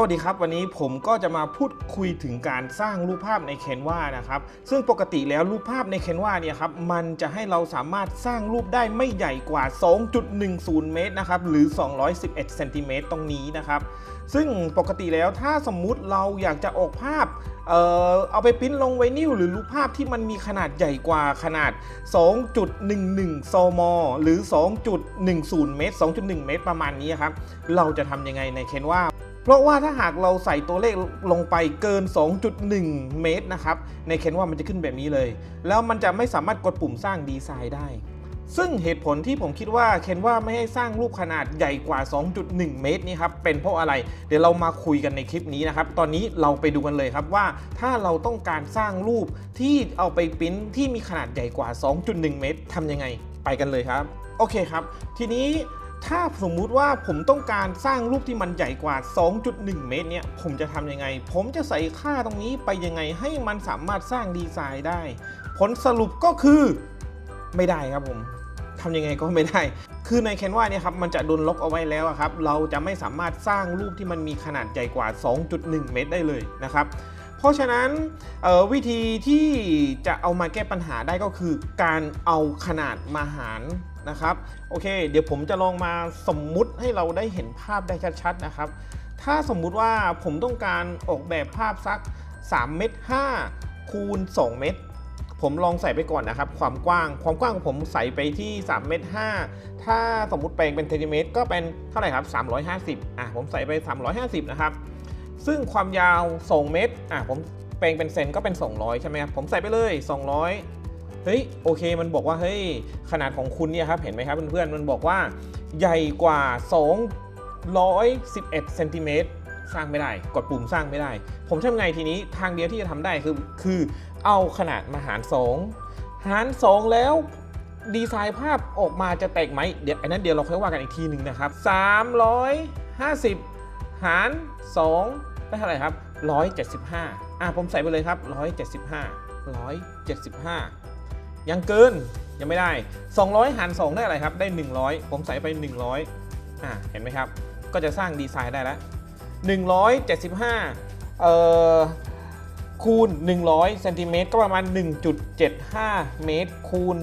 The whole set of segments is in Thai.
สวัสดีครับ วันนี้ผมก็จะมาพูดคุยถึงการสร้างรูปภาพใน Canva นะครับซึ่งปกติแล้วรูปภาพใน Canva เนี่ยครับมันจะให้เราสามารถสร้างรูปได้ไม่ใหญ่กว่า 2.10 เมตรนะครับหรือ 211เซนติเมตรตรงนี้นะครับซึ่งปกติแล้วถ้าสมมุติเราอยากจะออกภาพเอ่อเอาไปปริ้นลงไวนิลหรือรูปภาพที่มันมีขนาดใหญ่กว่าขนาด 2.11 ซม หรือ 2.10 เมตร 2.1 เมตรประมาณนี้ครับเราจะทำยังไงใน Canva เพราะว่าถ้าหากเราใส่ตัวเลขลงไปเกิน 2.1 เมตรนะครับ ใน Canva มันจะขึ้นแบบนี้เลย แล้วมันจะไม่สามารถกดปุ่มสร้างดีไซน์ได้ ซึ่งเหตุผลที่ผมคิดว่า Canva ไม่ให้สร้างรูปขนาดใหญ่กว่า 2.1 เมตรนี่ครับ เป็นเพราะอะไร เดี๋ยวเรามาคุยกันในคลิปนี้นะครับ ตอนนี้เราไปดูกันเลยครับว่า ถ้าเราต้องการสร้างรูปที่เอาไปปริ้นที่มีขนาดใหญ่กว่า 2.1 เมตรทำยังไง ไปกันเลยครับ โอเคครับ ทีนี้ ถ้าสมมุติว่าผมต้องการสร้างรูปที่มันใหญ่กว่า 2.1 เมตรเนี่ย ผมจะทำยังไง ผมจะใส่ค่าตรงนี้ไปยังไงให้มันสามารถสร้างดีไซน์ได้ ผลสรุปก็คือไม่ได้ครับผมทำยังไงก็ไม่ได้ คือใน Canva เนี่ยครับมันจะโดนล็อกเอาไว้แล้วครับ เราจะไม่สามารถสร้างรูปที่มันมีขนาดใหญ่กว่า 2.1 เมตรได้เลยนะครับ เพราะฉะนั้นออวิธีที่จะเอามาแก้ปัญหาได้ก็คือ การเอาขนาดมาหาร นะครับโอเค เดี๋ยวผมจะลองมาสมมุติให้เราได้เห็นภาพได้ชัดๆนะครับ ถ้าสมมุติว่าผมต้องการออกแบบภาพสัก 3 เมตร5คูณ 2 เมตร ผมลองใส่ไปก่อนนะครับ ความกว้างความกว้างของผมใส่ไปที่ 3 เมตร5ถ้าสมมุติแปลงเป็นเซนติเมตรก็เป็นเท่าไหร่ครับ350อะผมใส่ไป 350 นะครับ ซึ่งความยาว 2 เมตรอะผมแปลงเป็นเซนก็เป็น 200 ใช่ไหมครับผมใส่ไปเลย 200 เฮ้ยโอเคมันบอกว่าเฮ้ยขนาดของคุณเนี่ยครับเห็นไหมครับเพื่อนๆมันบอกว่าใหญ่กว่า 211เซนติเมตรสร้างไม่ได้ กดปุ่มสร้างไม่ได้ ผมทำไงทีนี้ทางเดียวที่จะทำได้คือคือเอาขนาดมาหาร 2 หาร 2 แล้วดีไซน์ภาพออกมาจะแตกไหมเดี๋ยวอันนั้นเดี๋ยวเราค่อยว่ากันอีกทีหนึ่งนะครับ 350 หาร 2 ได้เท่าไหร่ครับ 175 อะผมใส่ไปเลยครับ 175 175 ยังเกินยังไม่ได้ 200 หาร 2 ได้อะไรครับ ได้ 100 ผมใส่ไป 100อะเห็นไหมครับ ก็จะสร้างดีไซน์ได้แล้ว 175 เอ่อ คูณ 100เซนติเมตรก็ประมาณ 1.75 เมตร คูณ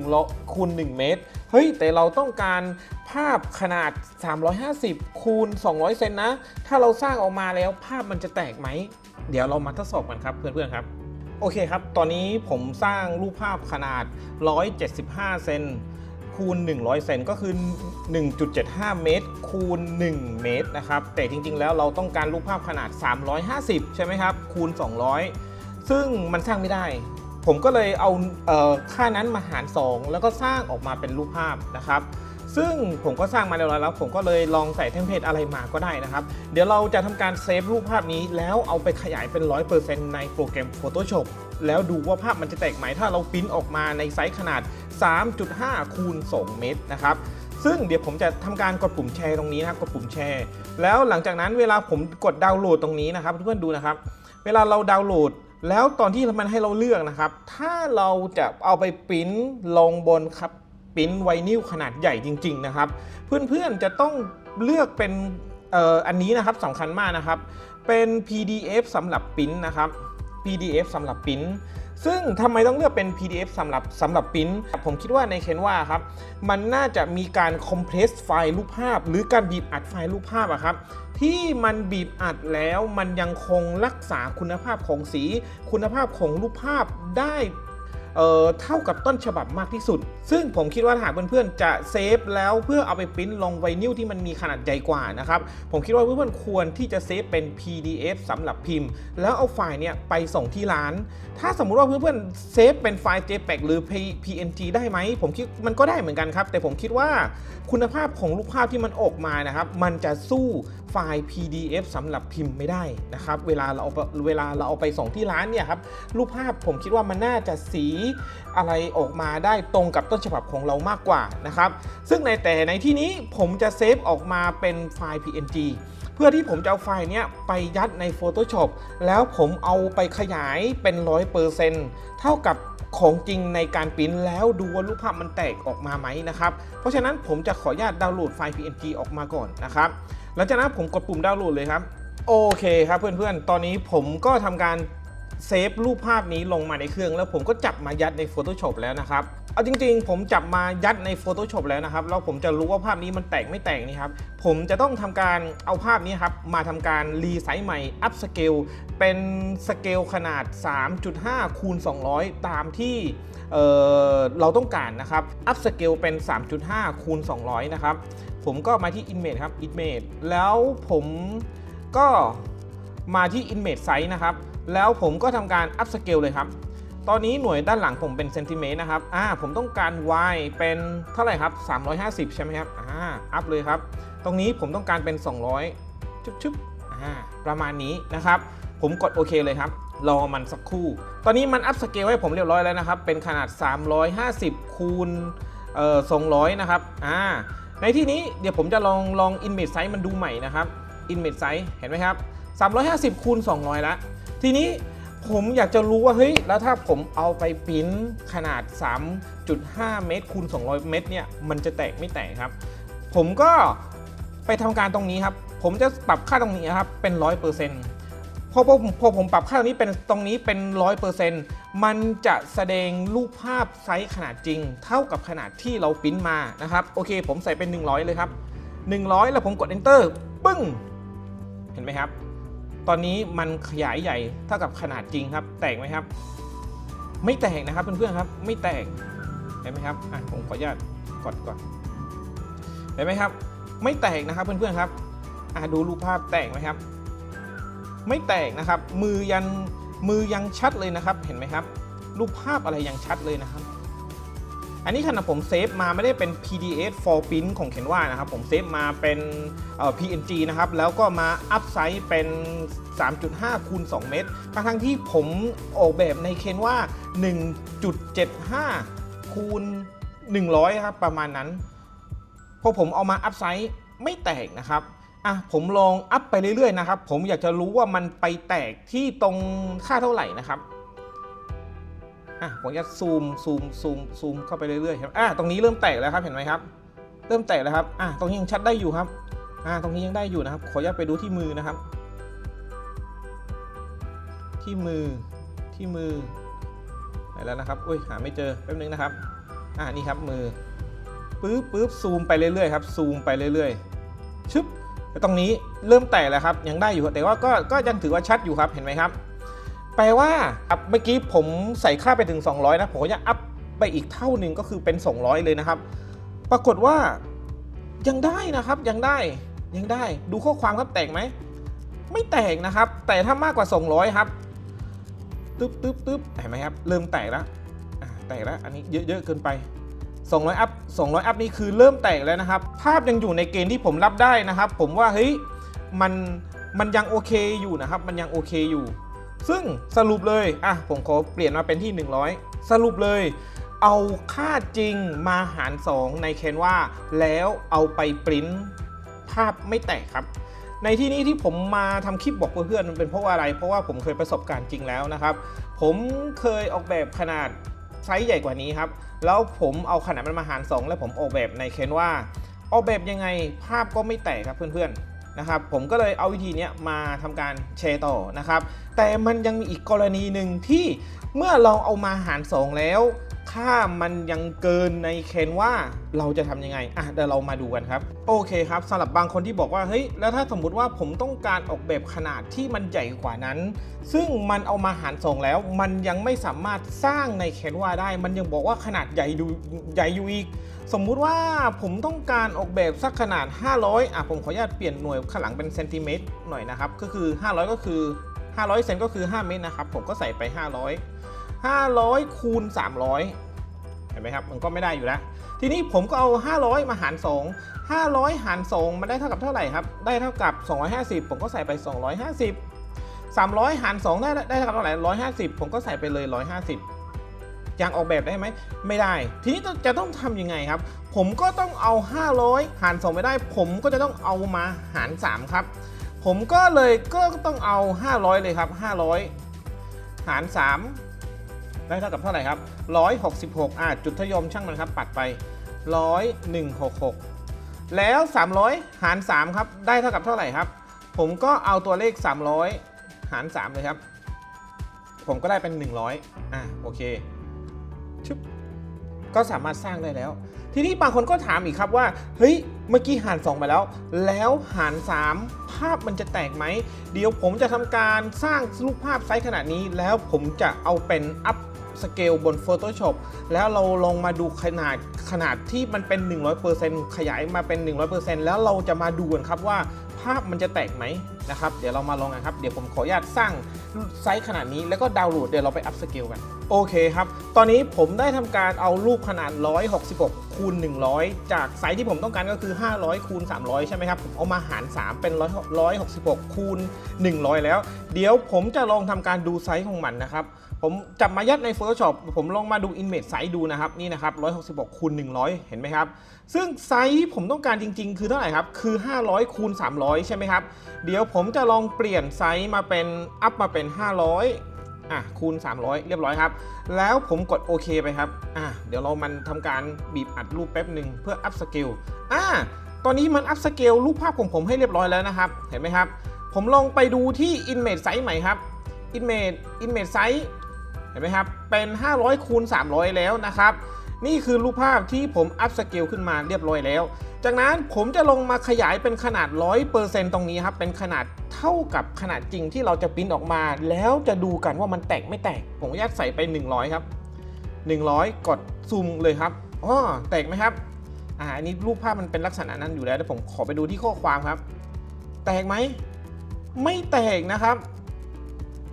1คูณ 1 เมตร เฮ้ย แต่เราต้องการภาพขนาด 350 คูณ 200 เซนนะ ถ้าเราสร้างออกมาแล้วภาพมันจะแตกไหม เดี๋ยวเรามาทดสอบกันครับเพื่อนๆครับ โอเคครับ ตอนนี้ผมสร้างรูปภาพขนาด 175 เซนคูณ 100 เซนก็คือ 1.75 เมตร คูณ 1 เมตรนะครับ แต่จริง ๆ แล้วเราต้องการรูปภาพขนาด 350 ใช่ไหมครับ คูณ 200 ซึ่งมันสร้างไม่ได้ ผมก็เลยเอาเออค่านั้นมาหาร 2 แล้วก็สร้างออกมาเป็นรูปภาพนะครับ ซึ่งผมก็สร้างมาเรียบร้อยแล้ว ผมก็เลยลองใส่เทมเพลตอะไรมาก็ได้นะครับ เดี๋ยวเราจะทำการเซฟรูปภาพนี้แล้วเอาไปขยายเป็น 100%ในโปรแกรม Photoshop แล้วดูว่าภาพมันจะแตกไหมถ้าเราปริ้นออกมาในไซส์ขนาด 3.5 คูณ 2 เมตรนะครับซึ่งเดี๋ยวผมจะทำการกดปุ่มแชร์ตรงนี้นะครับกดปุ่มแชร์ แล้วหลังจากนั้นเวลาผมกดดาวน์โหลดตรงนี้นะครับ เพื่อนๆดูนะครับ เวลาเราดาวน์โหลด แล้วตอนที่มันให้เราเลือกนะครับ ถ้าเราจะเอาไปปริ้นลงบนครับ ปิ้นไวนิลขนาดใหญ่จริง ๆ นะครับ เพื่อนๆจะต้องเลือกเป็นอันนี้นะครับสำคัญมากนะครับ เป็น PDF สำหรับปิ้นนะครับ PDF สำหรับปิ้นซึ่งทำไมต้องเลือกเป็น PDF สำหรับสำหรับปริ้นผมคิดว่าใน Canva ครับ มันน่าจะมีการคอมเพรสไฟล์รูปภาพ หรือการบีบอัดไฟล์รูปภาพอะครับ ที่มันบีบอัดแล้วมันยังคงรักษาคุณภาพของสี คุณภาพของรูปภาพได้ เอ่อเท่ากับต้นฉบับมากที่สุด ซึ่งผมคิดว่าถ้าหากเพื่อนๆจะเซฟแล้วเพื่อเอาไปปริ้นลงไวนิลที่มันมีขนาดใหญ่กว่านะครับผมคิดว่าเพื่อนๆควรที่จะเซฟเป็น PDF สำหรับพิมพ์ แล้วเอาไฟล์เนี่ยไปส่งที่ร้าน ถ้าสมมุติว่าเพื่อนๆเซฟเป็นไฟล์ JPEG หรือ PNG ได้ไหมผมคิดมันก็ได้เหมือนกันครับ แต่ผมคิดว่าคุณภาพของรูปภาพที่มันออกมานะครับมันจะสู้ ไฟล์ PDF สำหรับพิมพ์ไม่ได้นะครับ เวลาเราเอาเวลาเราเอาไปส่งที่ร้านเนี่ยครับรูปภาพผมคิดว่ามันน่าจะสีอะไรออกมาได้ตรงกับต้นฉบับของเรามากกว่านะครับ ซึ่งในแต่ในที่นี้ผมจะเซฟออกมาเป็นไฟล์ PNG เพื่อที่ผมจะเอาไฟล์เนี้ยไปยัดใน Photoshop แล้วผมเอาไปขยายเป็น 100%เท่ากับของจริงในการปริ้นแล้วดูว่ารูปภาพมันแตกออกมาไหมนะครับ เพราะฉะนั้นผมจะขออนุญาตดาวน์โหลดไฟล์ PNG ออกมาก่อนนะครับ หลังจากนั้นผมกดปุ่มดาวน์โหลดเลยครับ โอเคครับเพื่อนๆ ตอนนี้ผมก็ทำการ เซฟรูปภาพนี้ลงมาในเครื่อง แล้วผมก็จับมายัดใน Photoshop แล้วนะครับ เอาจริงๆ ผมจับมายัดใน Photoshop แล้วนะครับ แล้วผมจะรู้ว่าภาพนี้มันแตกไม่แตกนี่ครับ ผมจะต้องทำการเอาภาพนี้ครับ มาทำการรีไซส์ใหม่ อัพสเกลเป็นสเกลขนาด 3.5คูณ200 ตามที่เเราต้องการนะครับ อัพสเกลเป็น 3.5คูณ200 นะครับ ผมก็มาที่ Image ครับ Image แล้วผมก็มาที่ Image Size นะครับ แล้วผมก็ทำการ Up Scale เลยครับ ตอนนี้หน่วยด้านหลังผมเป็นเซนติเมตรนะครับ อ่า ผมต้องการ y เป็นเท่าไหร่ครับ 350 ใช่ไหมครับ อ่า อัพเลยครับ ตรงนี้ผมต้องการเป็น 200 ชุบชุบอ่า ประมาณนี้นะครับ ผมกดโอเคเลยครับ รอมันสักครู่ ตอนนี้มันอัพสเกลให้ผมเรียบร้อยแล้วนะครับ เป็นขนาด 350 คูณเอ่อ200 นะครับ อ่า ในที่นี้เดี๋ยวผมจะลองลอง image size มันดูใหม่นะครับ image size เห็นไหมครับ 350คูณ200ละ ทีนี้ผมอยากจะรู้ว่าเฮ้ยแล้วถ้าผมเอาไปปริ้นขนาด 3.5 เมตรคูณ200 เมตรเนี่ยมันจะแตกไม่แตกครับ ผมก็ไปทำการตรงนี้ครับ ผมจะปรับค่าตรงนี้ครับเป็น 100%พอผมพอผมปรับค่าตรงนี้เป็นตรงนี้เป็น 100%มันจะแสดงรูปภาพไซส์ขนาดจริง เท่ากับขนาดที่เราปิ้นมานะครับโอเค ผมใส่เป็น 100 เลยครับ 100 แล้วผมกด enter ปึ้ง เห็นไหมครับ ตอนนี้มันขยายใหญ่เท่ากับขนาดจริงครับ แตกไหมครับ ไม่แตกนะครับเพื่อนๆครับ ไม่แตกเห็นไหมครับอะผมขออนุญาตกดก่อนเห็นไหมครับ ไม่แตกนะครับเพื่อนๆครับอะดูรูปภาพแตกไหมครับ ไม่แตกนะครับ มือยันมือยังชัดเลยนะครับ เห็นไหมครับ รูปภาพอะไรยังชัดเลยนะครับ อันนี้ขณะผมเซฟมาไม่ได้เป็น PDF for print ของ Canva นะครับ ผมเซฟมาเป็นเอ่อ PNG นะครับ แล้วก็มาอัพไซส์เป็น 3.5คูณ2เมตรทั้งที่ผมออกแบบใน Canva 1.75คูณ100 ครับ ประมาณนั้นพอผมเอามาอัพไซส์ไม่แตกนะครับอะผมลองอัพไปเรื่อยๆนะครับ ผมอยากจะรู้ว่ามันไปแตกที่ตรงค่าเท่าไหร่นะครับ อะผมจะซูมซูมซูมซูมเข้าไปเรื่อยๆครับอะตรงนี้เริ่มแตกแล้วครับเห็นไหมครับ เริ่มแตกแล้วครับอะตรงนี้ยังชัดได้อยู่ครับอะตรงนี้ยังได้อยู่นะครับ ขออนุญาตไปดูที่มือนะครับ ที่มือที่มือไหนแล้วนะครับอุ้ยหาไม่เจอแป๊บนึงนะครับอะนี่ครับมือปึ๊บปึ๊บซูมไปเรื่อยๆครับซูมไปเรื่อยๆชึบแล้วตรงนี้เริ่มแตกแล้วครับยังได้อยู่แต่ว่าก็ก็ยังถือว่าชัดอยู่ครับเห็นไหมครับ แปลว่าเมื่อกี้ผมใส่ค่าไปถึง 200 นะผมก็จะอัพไปอีกเท่าหนึ่งก็คือเป็น 200 เลยนะครับ ปรากฏว่ายังได้นะครับยังได้ยังได้ดูข้อความครับแตกไหม ไม่แตกนะครับ แต่ถ้ามากกว่า 200 ครับตึ๊บตึ๊บตึ๊บเห็นไหมครับ เริ่มแตกแล้วแตกแล้วอันนี้เยอะๆเกินไป 200 อัพ 200 อัพนี่คือเริ่มแตกแล้วนะครับ ภาพยังอยู่ในเกณฑ์ที่ผมรับได้นะครับ ผมว่าเฮ้ยมันมันยังโอเคอยู่นะครับ มันยังโอเคอยู่ ซึ่งสรุปเลย อะ ผมขอเปลี่ยนมาเป็นที่ 100 สรุปเลย เอาค่าจริงมาหาร 2 ในแคนวาแล้วเอาไปปริ้นภาพไม่แตกครับ ในที่นี้ที่ผมมาทำคลิปบอกเพื่อนๆมันเป็นเพราะว่าอะไร เพราะว่าผมเคยประสบการณ์จริงแล้วนะครับ ผมเคยออกแบบขนาดไซส์ใหญ่กว่านี้ครับ แล้วผมเอาขนาดมันมาหาร 2 แล้วผมออกแบบในเคนว่าออกแบบยังไงภาพก็ไม่แตกครับเพื่อนๆ นะครับผมก็เลยเอาวิธีนี้มาทำการแชร์ต่อนะครับ แต่มันยังมีอีกกรณีหนึ่งที่ เมื่อเราเอามาหาร 2 แล้วค่ามันยังเกินในเคนว่าเราจะทำยังไง อะเดี๋ยวเรามาดูกันครับ โอเคครับสำหรับบางคนที่บอกว่าเฮ้ยแล้วถ้าสมมุติว่าผมต้องการออกแบบขนาดที่มันใหญ่กว่านั้น ซึ่งมันเอามาหาร 2 แล้ว มันยังไม่สามารถสร้างในเคนว่าได้ มันยังบอกว่าขนาดใหญ่ดูใหญ่อยู่อีกสมมุติว่าผมต้องการออกแบบสักขนาด 500 อะผมขออนุญาตเปลี่ยนหน่วยข้างหลังเป็นเซนติเมตรหน่อยนะครับ ก็คือ 500 ก็คือ 500 เซนก็คือ 5 เมตรนะครับ ผมก็ใส่ไป 500 500 คูณ 300 เห็นไหมครับ มันก็ไม่ได้อยู่แล้วทีนี้ผมก็เอา 500 มาหาร 2 500 หาร 2 มันได้เท่ากับเท่าไหร่ครับ ได้เท่ากับ 250 ผมก็ใส่ไป 250 300 หาร 2 ได้ได้เท่ากับเท่าไหร่150 ผมก็ใส่ไปเลย 150 ยังออกแบบได้ไหม ไม่ได้ ทีนี้จะต้องทำยังไงครับ ผมก็ต้องเอา 500 หาร 2 ไม่ได้ ผมก็จะต้องเอามาหาร 3 ครับ ผมก็เลยก็ต้องเอา 500 เลยครับ 500 หาร 3 ได้เท่ากับเท่าไหร่ครับ 166อ่าจุดทยมช่างมันครับปัดไป 10166 แล้ว 300 หาร 3 ครับ ได้เท่ากับเท่าไหร่ครับ ผมก็เอาตัวเลข 300 หาร 3 เลยครับ ผมก็ได้เป็น 100อะโอเคชึบก็สามารถสร้างได้แล้ว ทีนี้บางคนก็ถามอีกครับว่า เฮ้ย เมื่อกี้หาร 2 ไปแล้ว แล้วหาร 3 ภาพมันจะแตกไหม เดี๋ยวผมจะทำการสร้างรูปภาพไซส์ขนาดนี้ แล้วผมจะเอาเป็นอัพ สเกลบน Photoshop แล้วเราลงมาดูขนาดขนาดที่มันเป็น 100%ขยายมาเป็น 100%แล้วเราจะมาดูกันครับว่า ภาพมันจะแตกไหมนะครับ เดี๋ยวเรามาลองกันครับ เดี๋ยวผมขออนุญาตสร้างไซส์ขนาดนี้แล้วก็ดาวน์โหลดเดี๋ยวเราไปอัพสเกลกัน โอเคครับ ตอนนี้ผมได้ทำการเอารูปขนาด 166คูณ100 จากไซส์ที่ผมต้องการก็คือ 500คูณ300 ใช่ไหมครับ ผมเอามาหาร 3 เป็น 166คูณ100 แล้ว เดี๋ยวผมจะลองทำการดูไซส์ของมันนะครับผมจับมายัดใน Photoshop ผมลองมาดู Image Size ดูนะครับ นี่นะครับ 166คูณ100 เห็นไหมครับ ซึ่งไซส์ผมต้องการจริง ๆ คือเท่าไหร่ครับ คือ 500คูณ300ใช่ไหมครับ เดี๋ยวผมจะลองเปลี่ยนไซส์มาเป็นอัพมาเป็น 500 อะคูณ 300 เรียบร้อยครับ แล้วผมกดโอเคไปครับ อะเดี๋ยวเรามันทำการบีบอัดรูปแป๊บหนึ่งเพื่ออัพสเกลอะตอนนี้มันอัพสเกลรูปภาพของผมให้เรียบร้อยแล้วนะครับ เห็นไหมครับ ผมลองไปดูที่ Image Size ใหม่ครับ Image Image Size เห็นไหมครับ เป็น 500คูณ300 แล้วนะครับ นี่คือรูปภาพที่ผมอัพสเกลขึ้นมาเรียบร้อยแล้ว จากนั้นผมจะลงมาขยายเป็นขนาด 100%ตรงนี้ครับ เป็นขนาดเท่ากับขนาดจริงที่เราจะปริ้นออกมา แล้วจะดูกันว่ามันแตกไม่แตก ผมยัดใส่ไป 100 ครับ 100 กดซูมเลยครับอ๋อแตกไหมครับ อ่า อันนี้รูปภาพมันเป็นลักษณะนั้นอยู่แล้วเดี๋ยวผมขอไปดูที่ข้อความครับ แตกไหม ไม่แตกนะครับ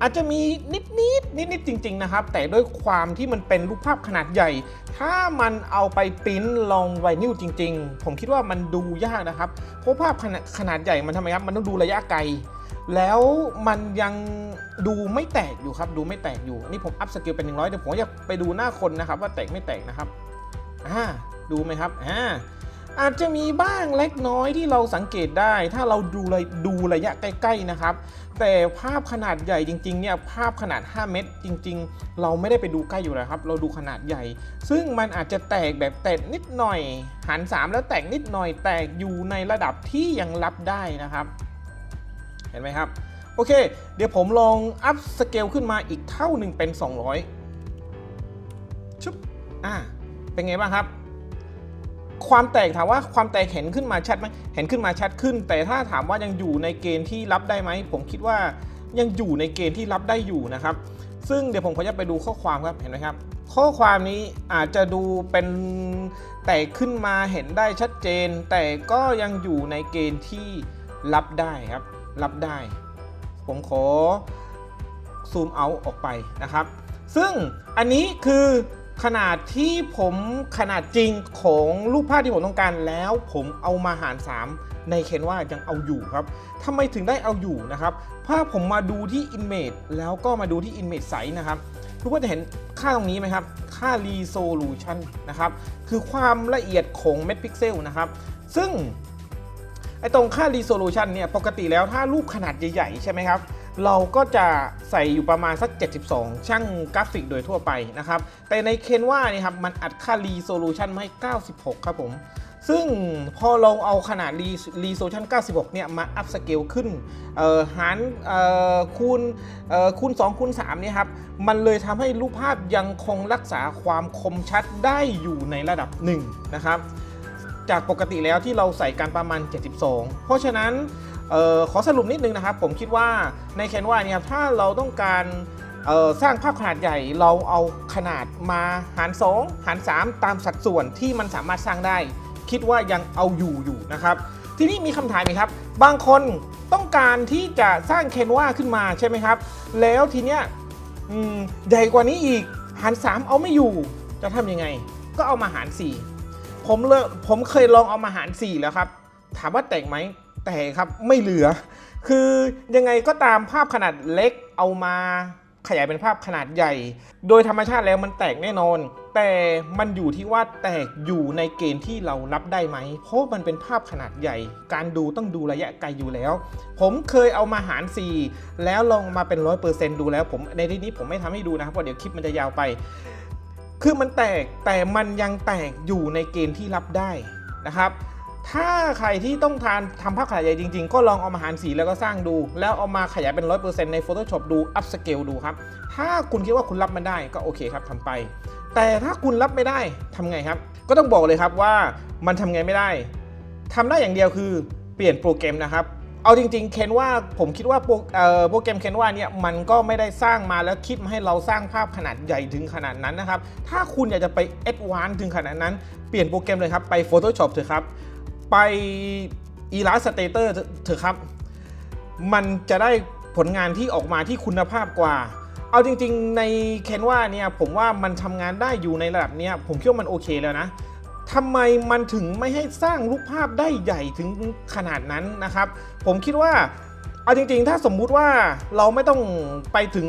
อาจจะมีนิดนิดนิดนิดจริง ๆ นะครับ แต่ด้วยความที่มันเป็นรูปภาพขนาดใหญ่ ถ้ามันเอาไปปริ้นลงไวนิลจริง ๆ ผมคิดว่ามันดูยากนะครับ เพราะภาพขนาดขนาดใหญ่มันทำไมครับ มันต้องดูระยะไกล แล้วมันยังดูไม่แตกอยู่ครับ ดูไม่แตกอยู่นี่ผมอัพสเกลเป็น100เดี๋ยวผมอยากไปดูหน้าคนนะครับ ว่าแตกไม่แตกนะครับ อ่า ดูไหมครับ อ่าอาจจะมีบ้างเล็กน้อยที่เราสังเกตได้ ถ้าเราดูเลยดูระยะใกล้ ๆนะครับ แต่ภาพขนาดใหญ่จริงๆเนี่ยภาพขนาด 5 เมตรจริง ๆ เราไม่ได้ไปดูใกล้อยู่แล้วครับ เราดูขนาดใหญ่ ซึ่งมันอาจจะแตกแบบแตกนิดหน่อย หัน 3 แล้วแตกนิดหน่อยแตกอยู่ในระดับที่ยังรับได้นะครับ เห็นไหมครับ โอเค เดี๋ยวผมลองอัพสเกลขึ้นมาอีกเท่าหนึ่งเป็น 200ชุบอ่าเป็นไงบ้างครับ ความแตกถามว่าความแตกเห็นขึ้นมาชัดไหมเห็นขึ้นมาชัดขึ้น แต่ถ้าถามว่ายังอยู่ในเกณฑ์ที่รับได้ไหม ผมคิดว่ายังอยู่ในเกณฑ์ที่รับได้อยู่นะครับ ซึ่งเดี๋ยวผมขอจะไปดูข้อความครับเห็นไหมครับ ข้อความนี้อาจจะดูเป็นแตกขึ้นมาเห็นได้ชัดเจน แต่ก็ยังอยู่ในเกณฑ์ที่รับได้ครับ รับได้ ผมขอซูมเอาออกไปนะครับ ซึ่งอันนี้คือ ขนาดที่ผมขนาดจริงของรูปภาพที่ผมต้องการแล้วผมเอามาหาร 3 ในเคนว่ายังเอาอยู่ครับทำไมถึงได้เอาอยู่นะครับถ้าผมมาดูที่ Image แล้วก็มาดูที่ Image Size นะครับทุกคนจะเห็นค่าตรงนี้ไหมครับ ค่า Resolution นะครับ คือความละเอียดของเม็ดพิกเซลนะครับ ซึ่งไอตรงค่า resolution เนี่ยปกติแล้วถ้ารูปขนาดใหญ่ ๆ ใช่ไหมครับ เราก็จะใส่อยู่ประมาณสัก 72 ช่างกราฟิกโดยทั่วไปนะครับ แต่ในเคนว่านี่ครับมันอัดค่า resolution มาให้ 96 ครับผม ซึ่งพอเราเอาขนาด Re- resolution 96 เนี่ยมาอัพสเกลขึ้นหารคูณคูณ 2 คูณ 3 เนี่ยครับ มันเลยทำให้รูปภาพยังคงรักษาความคมชัดได้อยู่ในระดับหนึ่งนะครับ จากปกติแล้วที่เราใส่กันประมาณ 72 เพราะฉะนั้น ออขอสรุปนิดนึงนะครับ ผมคิดว่าในแคนวาเนี่ยถ้าเราต้องการสร้างภาพขนาดใหญ่เราเอาขนาดมาหาร 2 หาร 3 ตามสัดส่วนที่มันสามารถสร้างได้ คิดว่ายังเอาอยู่อยู่นะครับ ทีนี้มีคำถามไหมครับ บางคนต้องการที่จะสร้างเคนวาขึ้นมาใช่ไหมครับ แล้วทีเนี้ยใหญ่กว่านี้อีกหาร 3 เอาไม่อยู่จะทำยังไง ก็เอามาหาร 4 ผมเลยผมเคยลองเอามาหาร 4 แล้วครับ ถามว่าแตกไหม แตกครับไม่เหลือ คือยังไงก็ตามภาพขนาดเล็กเอามาขยายเป็นภาพขนาดใหญ่ โดยธรรมชาติแล้วมันแตกแน่นอน แต่มันอยู่ที่ว่าแตกอยู่ในเกณฑ์ที่เรารับได้ไหม เพราะมันเป็นภาพขนาดใหญ่ การดูต้องดูระยะไกลอยู่แล้ว ผมเคยเอามาหาร 4 แล้วลองมาเป็น 100%ดูแล้วผมในที่นี้ผมไม่ทำให้ดูนะครับเพราะเดี๋ยวคลิปมันจะยาวไป คือมันแตกแต่มันยังแตกอยู่ในเกณฑ์ที่รับได้นะครับ ถ้าใครที่ต้องทานทำภาพขนาดใหญ่จริง ๆ ก็ลองเอามาหารสีแล้วก็สร้างดู แล้วเอามาขยายเป็น 100%ใน Photoshop ดู up scale ดูครับ ถ้าคุณคิดว่าคุณรับมันได้ก็โอเคครับทำไป แต่ถ้าคุณรับไม่ได้ทำไงครับ ก็ต้องบอกเลยครับว่ามันทำไงไม่ได้ทำได้อย่างเดียวคือเปลี่ยนโปรแกรมนะครับเอาจริงๆเคนว่าผมคิดว่าโปรโปรแกรมเคนว่าเนี่ยมันก็ไม่ได้สร้างมาแล้วคิดมาให้เราสร้างภาพขนาดใหญ่ถึงขนาดนั้นนะครับ ถ้าคุณอยากจะไปแอดวานซ์ถึงขนาดนั้น เปลี่ยนโปรแกรมเลยครับ ไป Photoshop เถอะครับ ไป Illustrator เถอะครับ มันจะได้ผลงานที่ออกมาที่คุณภาพกว่า เอาจริงๆใน Canva เนี่ยผมว่ามันทำงานได้อยู่ในระดับเนี้ยผมคิดว่ามันโอเคแล้วนะทำไมมันถึงไม่ให้สร้างรูปภาพได้ใหญ่ถึงขนาดนั้นนะครับ ผมคิดว่าเอาจริงๆ ถ้าสมมุติว่าเราไม่ต้องไปถึง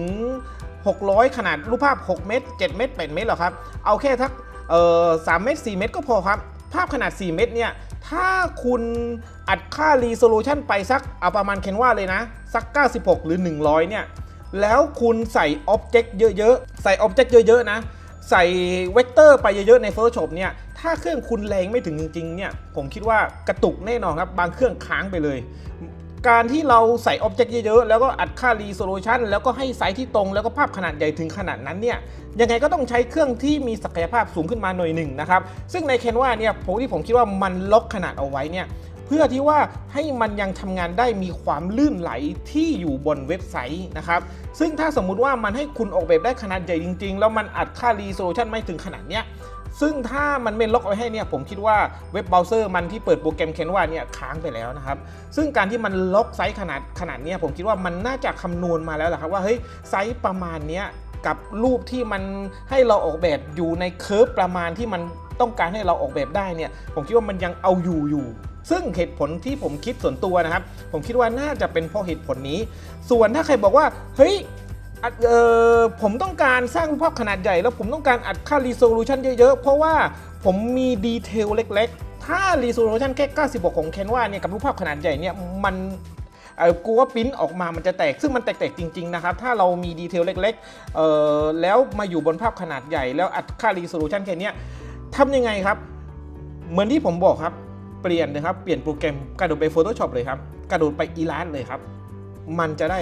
600 ขนาดรูปภาพ 6 เมตร 7 เมตร 8 เมตรหรอกครับ เอาแค่ทักเอ่อ3เมตร 4 เมตรก็พอครับ ภาพขนาด 4 เมตรเนี่ย ถ้าคุณอัดค่า resolution ไปสักเอาประมาณเคนว่าเลยนะ สัก 96 หรือ 100 เนี่ย แล้วคุณใส่อ็อบเจกต์เยอะๆ ใส่อ็อบเจกต์เยอะๆ นะ ใส่เวกเตอร์ไปเยอะๆ ใน Photoshop เนี่ย ถ้าเครื่องคุณแรงไม่ถึงจริงๆ เนี่ย ผมคิดว่ากระตุกแน่นอนครับ บางเครื่องค้างไปเลย การที่เราใส่อ็อบเจกต์เยอะๆ แล้วก็อัดค่า resolution แล้วก็ให้ไซส์ที่ตรงแล้วก็ภาพขนาดใหญ่ถึงขนาดนั้นเนี่ยยังไงก็ต้องใช้เครื่องที่มีศักยภาพสูงขึ้นมาหน่อยหนึ่งนะครับ ซึ่งใน Canva เนี่ยผมที่ผมคิดว่ามันล็อกขนาดเอาไว้เนี่ยเพื่อที่ว่าให้มันยังทำงานได้มีความลื่นไหลที่อยู่บนเว็บไซต์นะครับ ซึ่งถ้าสมมุติว่ามันให้คุณออกแบบได้ขนาดใหญ่จริง ๆ แล้วมันอัดค่า resolution ไม่ถึงขนาดเนี้ย ซึ่งถ้ามันไม่ล็อกไว้ให้เนี่ยผมคิดว่าเว็บเบราว์เซอร์มันที่เปิดโปรแกรม Canva เนี่ยค้างไปแล้วนะครับซึ่งการที่มันล็อกไซส์ขนาดขนาดเนี้ยผมคิดว่ามันน่าจะคำนวณมาแล้วแหละครับว่าเฮ้ยไซส์ประมาณเนี้ยกับรูปที่มันให้เราออกแบบอยู่ในเคิร์ฟประมาณที่มันต้องการให้เราออกแบบได้เนี่ยผมคิดว่ามันยังเอาอยู่อยู่ซึ่งเหตุผลที่ผมคิดส่วนตัวนะครับ ผมคิดว่าน่าจะเป็นเพราะเหตุผลนี้ ส่วนถ้าใครบอกว่า เฮ้ย เออผมต้องการสร้างรูปภาพขนาดใหญ่ แล้วผมต้องการอัดค่า resolution เยอะๆ เพราะว่าผมมีดีเทลเล็กๆ ถ้า resolution แค่ 96 ของ Canva เนี่ยกับรูปภาพขนาดใหญ่เนี่ยมันเอ่อกูว่าปิ้นออกมามันจะแตก ซึ่งมันแตกๆจริง ๆ นะครับ ถ้าเรามีดีเทลเล็กๆเออแล้วมาอยู่บนภาพขนาดใหญ่ แล้วอัดค่า resolution แค่เนี้ยทำยังไงครับ เหมือนที่ผมบอกครับ เปลี่ยนนะครับ เปลี่ยนโปรแกรมกระโดดไป Photoshop เลยครับ กระโดดไป Illustrator เลยครับ มันจะได้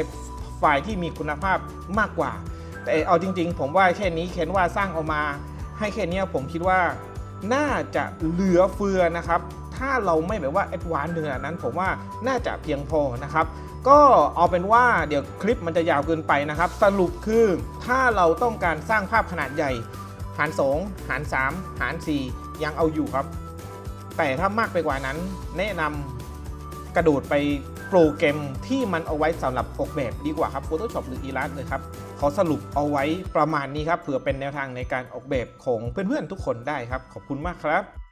ไฟล์ที่มีคุณภาพมากกว่า แต่เอาจริง ๆ ผมว่าแค่นี้เคนว่าสร้างออกมา ให้แค่นี้ผมคิดว่าน่าจะเหลือเฟือนะครับ ถ้าเราไม่แบบว่าแอดวานซ์ถึงขนาดนั้น ผมว่าน่าจะเพียงพอนะครับ ก็เอาเป็นว่าเดี๋ยวคลิปมันจะยาวเกินไปนะครับ สรุปคือถ้าเราต้องการสร้างภาพขนาดใหญ่ หาร 2 หาร 3 หาร 4 ยังเอาอยู่ครับ แต่ถ้ามากไปกว่านั้น แนะนำกระโดดไป รแกรมที่มันเอาไว้สำหรับออกแบบดีกว่าครับ Photoshop หรือ Illustrator เลยครับ ขอสรุปเอาไว้ประมาณนี้ครับเผื่อเป็นแนวทางในการออกแบบของเพื่อนๆทุกคนได้ครับ ขอบคุณมากครับ